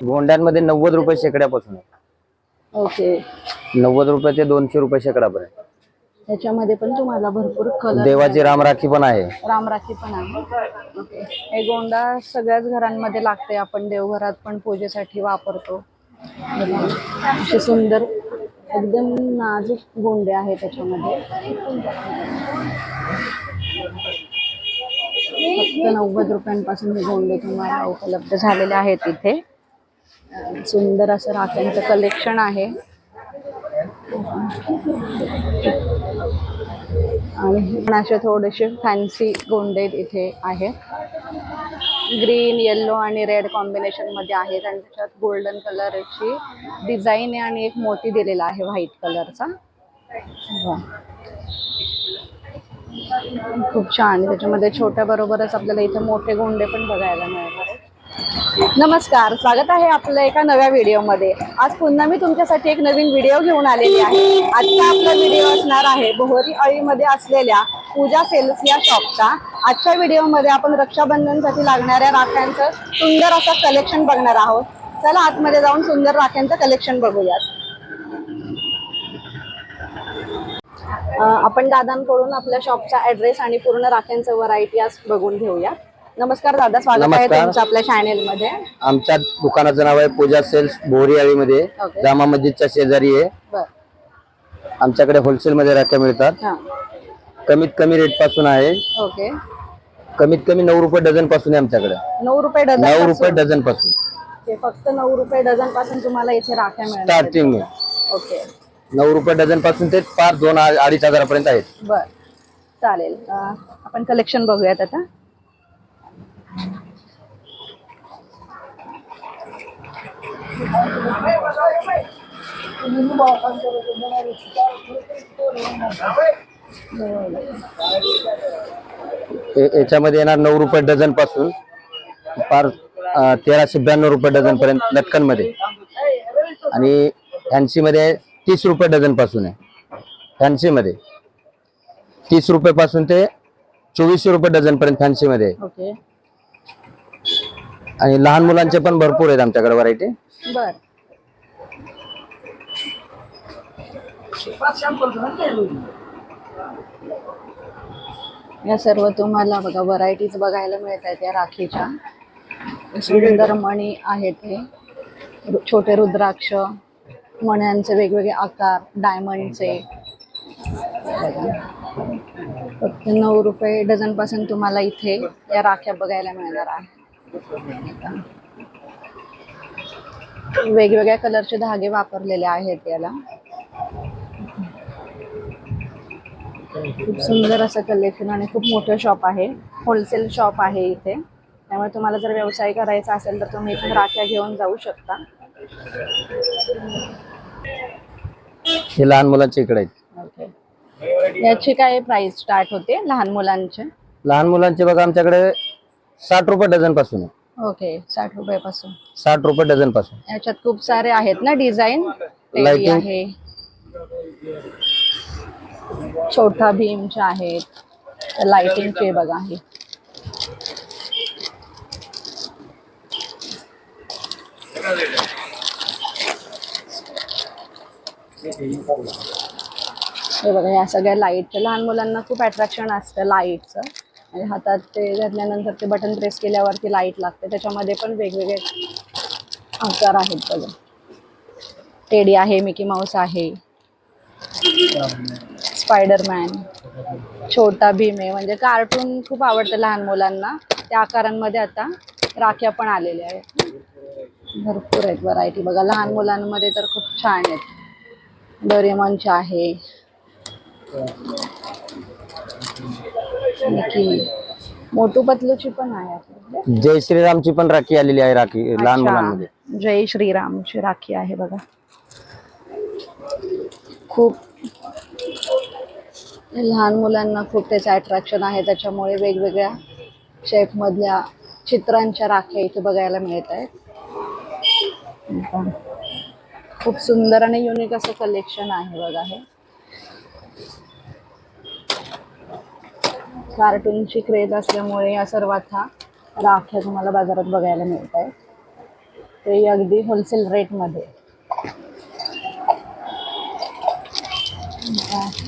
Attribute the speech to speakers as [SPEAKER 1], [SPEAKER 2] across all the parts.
[SPEAKER 1] गोंड्यांमध्ये नव्वद रुपये शेकड्यापासून आहे
[SPEAKER 2] ओके.
[SPEAKER 1] नव्वद रुपये ते दोनशे रुपये शेकडापर्यंत
[SPEAKER 2] त्याच्यामध्ये पण तुम्हाला भरपूर कलर
[SPEAKER 1] देवाची रामराखी पण आहे.
[SPEAKER 2] रामराखी पण आहे. ओके. हे गोंडा सगळ्याच घरांमध्ये लागते. आपण देवघरात पण पूजेसाठी वापरतो. असे सुंदर एकदम नाजूक गोंडे आहे त्याच्यामध्ये. फक्त नव्वद रुपयांपासून हे गोंडे तुम्हाला उपलब्ध झालेले आहेत इथे. सुंदर असं राख्यांचं कलेक्शन आहे. आणि पण असे थोडेसे फॅन्सी गोंडे इथे आहेत. ग्रीन येल्लो आणि रेड कॉम्बिनेशनमध्ये आहेत आणि त्याच्यात गोल्डन कलरची डिझाईन आहे आणि एक मोती दिलेला आहे व्हाईट कलरचा खूप छान त्याच्यामध्ये छोट्या बरोबरच आपल्याला इथे मोठे गोंडे पण बघायला मिळणार नमस्कार स्वागत आहे आपल्या एका नव्या व्हिडिओमध्ये. आज पुन्हा मी तुमच्यासाठी एक नवीन व्हिडिओ घेऊन आलेली आहे. आजचा आपला व्हिडिओ असणार आहे बोहरी अळीमध्ये असलेल्या पूजा सेल्स या शॉपचा. आजच्या व्हिडिओमध्ये आपण रक्षाबंधनसाठी लागणाऱ्या राख्यांचं सुंदर असं कलेक्शन बघणार आहोत. चला आतमध्ये जाऊन सुंदर राख्यांचं कलेक्शन बघूयात. आपण दादांकडून आपल्या शॉपचा ऍड्रेस आणि पूर्ण राख्यांचं व्हरायटी आज बघून घेऊया नमस्कार दादा स्वागत आहे
[SPEAKER 1] नमस्कार.
[SPEAKER 2] तुमचं आपल्या चॅनेल मध्ये
[SPEAKER 1] आमच्या दुकानाचं नाव आहे पूजा सेल्स बोरीआळीमध्ये
[SPEAKER 2] ओके.
[SPEAKER 1] जामा मस्जिदच्या शेजारी आहे.
[SPEAKER 2] बर.
[SPEAKER 1] आमच्याकडे होलसेल मध्ये राख्या मिळतात.
[SPEAKER 2] हा.
[SPEAKER 1] कमीत कमी रेटपासून आहे.
[SPEAKER 2] ओके.
[SPEAKER 1] कमीत कमी नऊ रुपये डझनपासून आहे आमच्याकडे.
[SPEAKER 2] नऊ रुपये डझन
[SPEAKER 1] नऊ रुपये डझनपासून.
[SPEAKER 2] ते फक्त नऊ रुपये डझनपासून तुम्हाला इथे राख्या मिळणार आहेत.
[SPEAKER 1] स्टार्टिंग आहे.
[SPEAKER 2] ओके.
[SPEAKER 1] नऊ रुपये डझनपासून ते पाच दोन आ- अडीच हजारापर्यंत आहेत.
[SPEAKER 2] बर. चालेल. अं, आपण कलेक्शन बघूयात आता.
[SPEAKER 1] याच्यामध्ये येणार नऊ रुपये डझनपासून पार तेराशे ब्याण्णव रुपये डझन पर्यंत लटकनमध्ये आणि फॅन्सी मध्ये तीस रुपये डझनपासून आहे. फॅन्सी मध्ये तीस रुपये पासून ते चोवीसशे रुपये डझन पर्यंत फॅन्सी मध्ये आणि लहान मुलांचे पण भरपूर आहेत आमच्याकडे व्हरायटी.
[SPEAKER 2] बर. या सर्व तुम्हाला बघा व्हरायटीज बघायला मिळत आहेत या राखीच्या. सुंदर मणी आहेत हे. छोटे रुद्राक्ष मण्यांचे वेगवेगळे आकार डायमंडचे फक्त नऊ रुपये डझनपासून तुम्हाला इथे या राख्या बघायला मिळणार आहे वेगवेगळ्या कलरचे धागे वापरलेले आहेत याला. खूप सुंदर असं कलेक्शन आणि खूप मोठं शॉप आहे. होलसेल शॉप आहे इथे. त्यामुळे तुम्हाला जर व्यवसाय करायचा असेल तर तुम्ही इथे राख्या घेऊन जाऊ शकता.
[SPEAKER 1] हे लहान मुलांच्या इकडे आहेत.
[SPEAKER 2] ओके याची काय प्राइस स्टार्ट होते लहान मुलांचे?
[SPEAKER 1] लहान मुलांचे बघा आमच्याकडे साठ रुपये डझनपासून आहे.
[SPEAKER 2] ओके साठ रुपयापासून.
[SPEAKER 1] साठ रुपये डझनपासून
[SPEAKER 2] याच्यात खूप सारे आहेत ना डिझाईन?
[SPEAKER 1] Lighting.
[SPEAKER 2] आहे. छोटा भीमचे आहेत लाइटिंगचे बघा हे. हे बघा या सगळ्या लाईटचं लहान मुलांना खूप अट्रॅक्शन असतं लाईटचं आणि हातात ते धरल्यानंतर ते बटन प्रेस केल्यावरती लाइट लागते. त्याच्यामध्ये पण वेगवेगळे आकार आहेत बघा. टेडी आहे मिकी माऊस आहे. स्पायडरमॅन छोटा भीम आहे. म्हणजे कार्टून खूप आवडतं लहान मुलांना. त्या आकारांमध्ये आता राख्या पण आलेल्या आहेत. भरपूर आहेत व्हरायटी बघा लहान मुलांमध्ये तर खूप छान आहेत. डोरेमॉनचे आहे. मिकी मोटू पतलूची पण आहे आपल्याकडे
[SPEAKER 1] जय श्रीरामची पण राखी आलेली आहे राखी लहान
[SPEAKER 2] अच्छा.
[SPEAKER 1] मुलांमध्ये.
[SPEAKER 2] जय श्रीरामची राखी आहे बघा. खूप लहान मुलांना खूप त्याचं अट्रॅक्शन आहे. त्याच्यामुळे वेगवेगळ्या शेप मधल्या चित्रांच्या राख्या इथे बघायला मिळत आहेत. खूप सुंदर आणि युनिक असं कलेक्शन आहे बघा हे. कार्टूनची क्रेज असल्यामुळे या सर्वात हा राख्या तुम्हाला बाजारात बघायला मिळत आहेत ते अगदी होलसेल रेटमध्ये.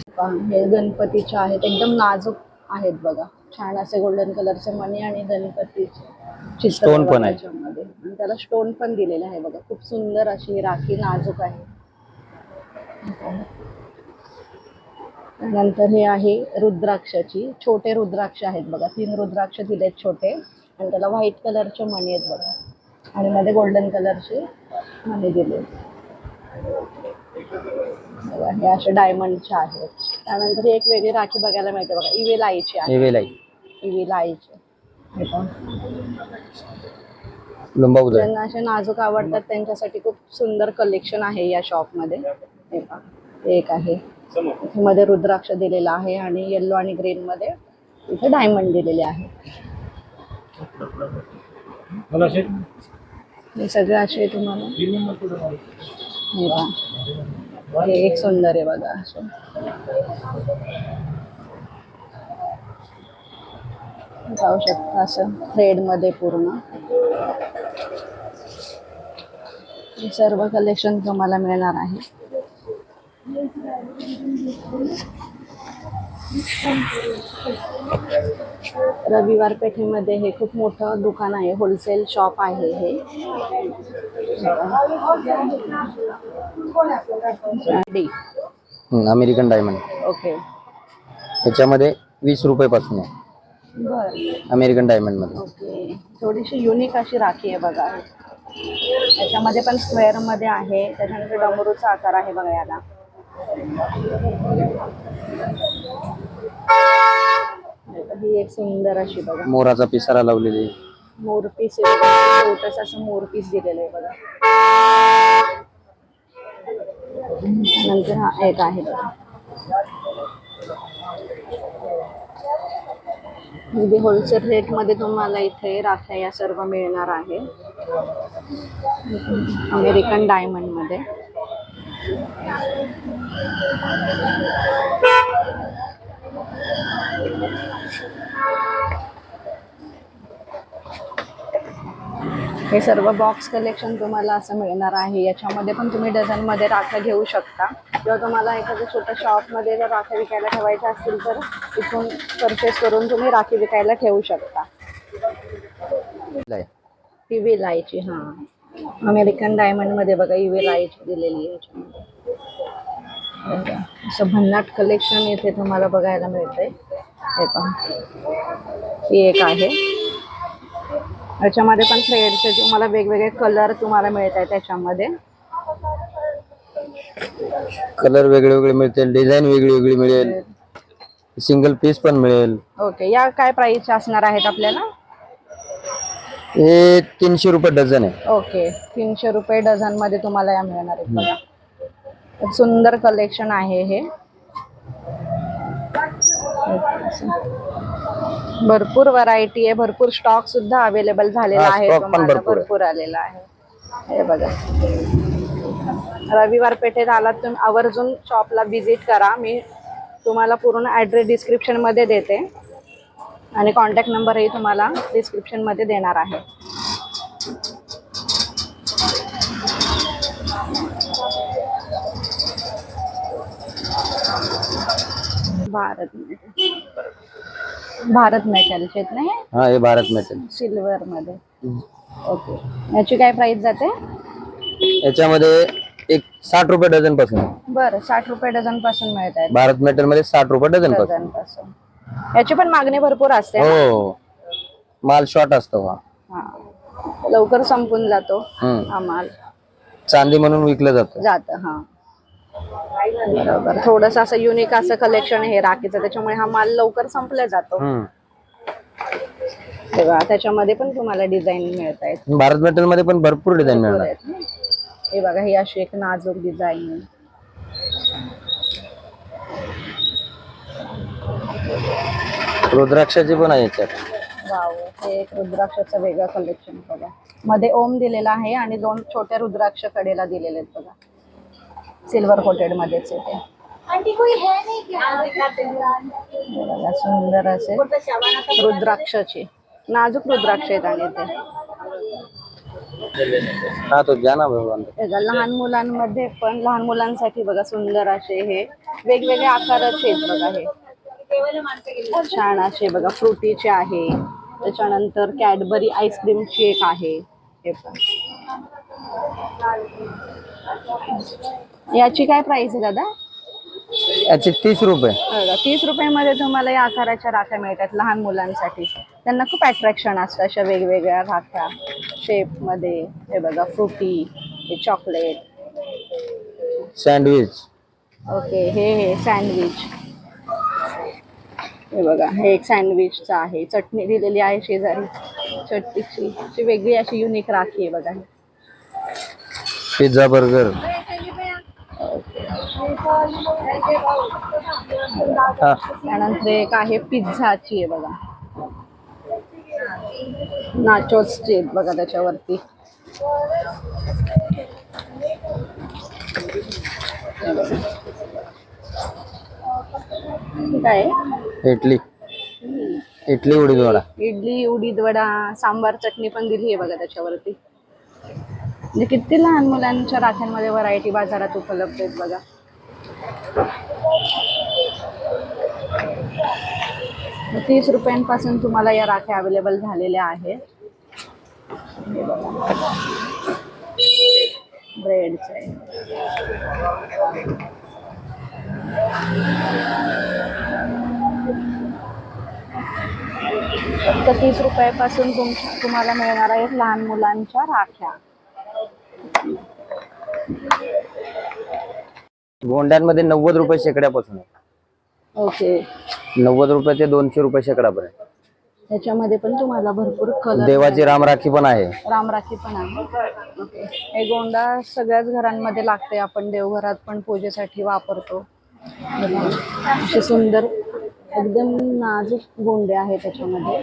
[SPEAKER 2] पहा, हे गणपतीचे आहेत एकदम नाजूक आहेत बघा. छान असे गोल्डन कलरचे मणी आणि गणपतीचे बघा
[SPEAKER 1] पण आहे.
[SPEAKER 2] आणि त्याला स्टोन पण दिलेले आहे बघा. खूप सुंदर अशी राखी नाजूक आहे. नंतर हे आहे रुद्राक्षाची. छोटे रुद्राक्ष आहेत बघा. तीन रुद्राक्ष दिलेत छोटे. आणि त्याला व्हाईट कलरचे मणी आहेत बघा. आणि मध्ये गोल्डन कलरचे मणी दिले बघा हे असे डायमंडचे आहेत. त्यानंतर ही एक वेगळी राखी बघायला मिळते बघा. इवेल आईची आहे
[SPEAKER 1] हे
[SPEAKER 2] पण.
[SPEAKER 1] लंबा उदय
[SPEAKER 2] ज्यांना असे नाजूक आवडतात त्यांच्यासाठी खूप सुंदर कलेक्शन आहे या शॉपमध्ये हे हे एक आहे. मध्ये रुद्राक्ष दिलेला आहे आणि येल्लो आणि ग्रीन मध्ये इथे डायमंड दिलेले आहे. हे सगळे असे तुम्हाला. हे. हे एक सुंदर आहे बघा असं. जाऊ शकता असं थ्रेडमध्ये पूर्ण. हे सर्व कलेक्शन तुम्हाला मिळणार आहे. रविवार पेठेमध्ये हे खूप मोठं दुकान आहे होलसेल शॉप आहे हे. डी
[SPEAKER 1] अमेरिकन डायमंड
[SPEAKER 2] ओके
[SPEAKER 1] याच्यामध्ये वीस रुपये पासून आहे.
[SPEAKER 2] बर.
[SPEAKER 1] अमेरिकन डायमंडमध्ये.
[SPEAKER 2] ओके थोडीशी युनिक अशी राखी आहे बघा. त्याच्यामध्ये पण स्क्वेअरमध्ये आहे. त्याच्यानंतर डमरूचा आकार आहे बघा याला. ही एक सुंदर अशी बघा.
[SPEAKER 1] मोराचा पिसारा लावलेली.
[SPEAKER 2] बघा. छोटस असं मोरपीस दिलेलं आहे बघा. नंतर हा एक आहे बघा. अगदी होलसेल रेटमध्ये तुम्हाला इथे राख्या या सर्व मिळणार आहे. अमेरिकन डायमंडमध्ये हे सर्व बॉक्स कलेक्शन तुम्हाला असं मिळणार आहे. याच्यामध्ये पण तुम्ही डझनमध्ये राख्या घेऊ शकता. किंवा तुम्हाला एखाद्या छोट्या शॉपमध्ये जर राख्या विकायला ठेवायच्या असतील तर तिथून परचेस करून तुम्ही राखी विकायला ठेवू शकता. टी व्ही लायची हां. अमेरिकन डायमंडमध्ये बघा यू लायची दिलेली आहे. असं भन्नाट कलेक्शन इथे तुम्हाला बघायला मिळतंय. हे पहा. ही एक आहे. याच्यामध्ये पण थ्रेडचे तुम्हाला वेगवेगळे कलर तुम्हाला मिळत आहेत त्याच्यामध्ये.
[SPEAKER 1] कलर वेगळे वेगळे मिळतील डिझाईन वेगळी वेगळी मिळेल. सिंगल पीस पण मिळेल.
[SPEAKER 2] ओके या काय प्राईसच्या असणार आहेत आपल्याला?
[SPEAKER 1] हे तीनशे रुपये डझन आहे.
[SPEAKER 2] ओके तीनशे रुपये डझनमध्ये तुम्हाला या मिळणार आहेत बघा. सुंदर कलेक्शन आहे हे. भरपूर व्हरायटी आहे भरपूर स्टॉक सुद्धा अवेलेबल झालेला
[SPEAKER 1] हा,
[SPEAKER 2] आहे
[SPEAKER 1] stock पण
[SPEAKER 2] तुम्हाला
[SPEAKER 1] भरपूर आहे.
[SPEAKER 2] भरपूर आलेला आहे. हे बघा. रविवार पेठेत आलात तुम्ही आवर्जून शॉपला व्हिजिट करा. मी तुम्हाला पूर्ण ॲड्रेस डिस्क्रिप्शनमध्ये देते. आणि कॉन्टॅक्ट नंबरही तुम्हाला डिस्क्रिप्शनमध्ये देणार आहे. भारत भारत मेटलचे आहेत ना हे?
[SPEAKER 1] हा हे भारत मेटल
[SPEAKER 2] सिल्वर मध्ये. ओके याची काय प्राइस जाते?
[SPEAKER 1] याच्यामध्ये एक साठ रुपये डझनपासून आहे.
[SPEAKER 2] बरं साठ रुपये डझनपासून मिळत आहेत.
[SPEAKER 1] भारत मेटलमध्ये साठ रुपये
[SPEAKER 2] डझनपासून डझनपासून याची पण मागणी भरपूर असते
[SPEAKER 1] हो. माल शॉर्ट असतो हा.
[SPEAKER 2] हा. लवकर संपून जातो
[SPEAKER 1] हम्म.
[SPEAKER 2] हा माल.
[SPEAKER 1] चांदी म्हणून विकलं जातं.
[SPEAKER 2] जात हा. बरोबर. थोडस असं युनिक असं कलेक्शन आहे राखीचं त्याच्यामुळे हा माल लवकर संपला जातो.
[SPEAKER 1] हम्म.
[SPEAKER 2] तेव्हा त्याच्यामध्ये पण तुम्हाला डिझाईन मिळत आहेत.
[SPEAKER 1] भारत मेटलमध्ये पण भरपूर डिझाईन मिळणार.
[SPEAKER 2] हे बघा ही अशी एक नाजूक डिझाईन
[SPEAKER 1] रुद्राक्षाची पण आहे याच्यात.
[SPEAKER 2] वाव हे एक रुद्राक्षाचं वेगळं कलेक्शन बघा. मध्ये ओम दिलेला आहे आणि दोन छोट्या रुद्राक्ष कडेला दिलेले आहेत बघा. सिल्वर कोटेड मध्येच आहे ते. हे बघा सुंदर असे रुद्राक्षाचे. नाजूक रुद्राक्ष आहेत आणि ते.
[SPEAKER 1] हा भगवान.
[SPEAKER 2] बघा, लहान मुलांमध्ये पण लहान मुलांसाठी बघा सुंदर असे हे. वेगवेगळे आकाराचे आहेत बघा हे. छान असे बघा फ्रुटीचे आहे. त्याच्यानंतर कॅडबरी आईस्क्रीमची एक आहे. हे पण. याची काय प्राइस आहे दादा?
[SPEAKER 1] याचे तीस रुपये.
[SPEAKER 2] तीस रुपयामध्ये तुम्हाला या आकाराच्या राख्या मिळतात लहान मुलांसाठी. त्यांना खूप अट्रॅक्शन असतं अशा वेगवेगळ्या राख्या शेपमध्ये हे बघा फ्रुटी हे चॉकलेट
[SPEAKER 1] सँडविच
[SPEAKER 2] ओके हे हे सँडविच हे बघा हे एक सँडविचचं आहे. चटणी दिलेली आहे शेजारी. चटणीची. अशी वेगळी अशी युनिक राखी आहे बघा.
[SPEAKER 1] Pizza burger. हा.
[SPEAKER 2] त्यानंतर एक आहे पिझ्झाची आहे बघा. नाचोसची आहेत बघा त्याच्यावरती. हे बघा. हे काय आहे?
[SPEAKER 1] इडली. इडली उडीद वडा
[SPEAKER 2] इडली उडीद वडा सांबार चटणी पण दिली आहे बघा त्याच्यावरती. म्हणजे किती लहान मुलांच्या राख्यांमध्ये व्हरायटी बाजारात उपलब्ध आहेत बघा. तीस रुपयांपासून तुम्हाला या राख्या अवेलेबल झालेल्या आहेत. ब्रेडचे फक्त तीस रुपयापासून तुम तुम्हाला मिळणार आहेत लहान मुलांच्या राख्या.
[SPEAKER 1] गोंड्यांमध्ये नव्वद रुपये शेकड्यापासून आहे
[SPEAKER 2] ओके.
[SPEAKER 1] नव्वद रुपये ते दोनशे रुपये शेकडापर्यंत
[SPEAKER 2] त्याच्यामध्ये पण तुम्हाला भरपूर कलर
[SPEAKER 1] देवाची रामराखी पण आहे.
[SPEAKER 2] रामराखी पण आहे. ओके. हे गोंडा सगळ्याच घरांमध्ये लागते आपण देवघरात पण पूजेसाठी वापरतो. असे सुंदर एकदम नाजूक गोंडे आहे त्याच्यामध्ये.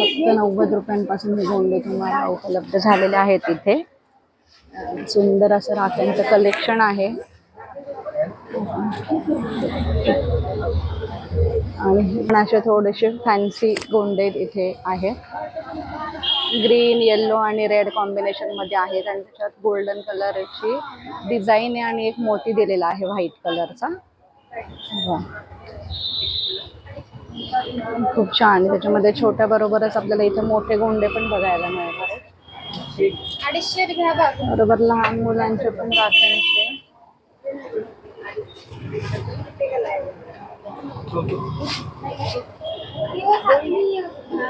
[SPEAKER 2] फक्त नव्वद रुपयांपासून हे गोंडे तुम्हाला उपलब्ध झालेले आहेत इथे. सुंदर असं राख्यांचं कलेक्शन आहे. आणि असे थोडेसे फॅन्सी गोंडे इथे आहेत. ग्रीन येल्लो आणि रेड कॉम्बिनेशनमध्ये आहेत आणि त्याच्यात गोल्डन कलरची डिझाईन आहे आणि एक मोती दिलेला आहे व्हाईट कलरचा खूप छान. त्याच्यामध्ये छोट्या बरोबरच आपल्याला इथे मोठे गोंडे पण बघायला आहेत बरोबर लहान मुलांचे पण राख्यांचे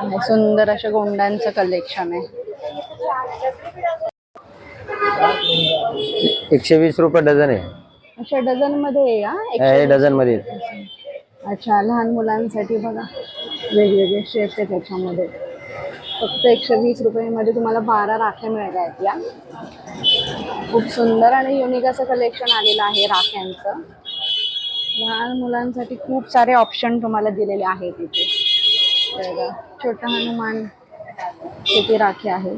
[SPEAKER 2] सुंदर अशा गोंड्यांचं कलेक्शन आहे.
[SPEAKER 1] एकशे वीस रुपये डझन आहे.
[SPEAKER 2] अशा डझनमध्ये आहे
[SPEAKER 1] डझनमध्ये.
[SPEAKER 2] अच्छा लहान मुलांसाठी बघा. वेगवेगळे शेप आहे त्याच्यामध्ये. फक्त एकशे वीस रुपयामध्ये तुम्हाला बारा राख्या मिळत आहेत या. खूप सुंदर आणि युनिक असं कलेक्शन आलेलं आहे राख्यांचं. लहान मुलांसाठी खूप सारे ऑप्शन तुम्हाला दिलेले आहेत इथे. बघा, छोटा हनुमान किती राखी आहे.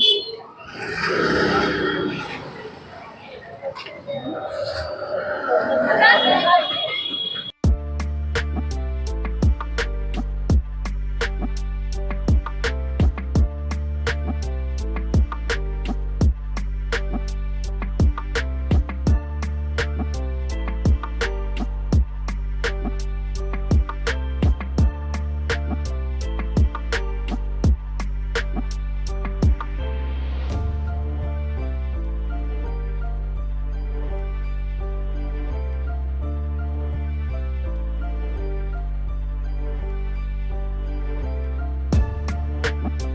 [SPEAKER 2] you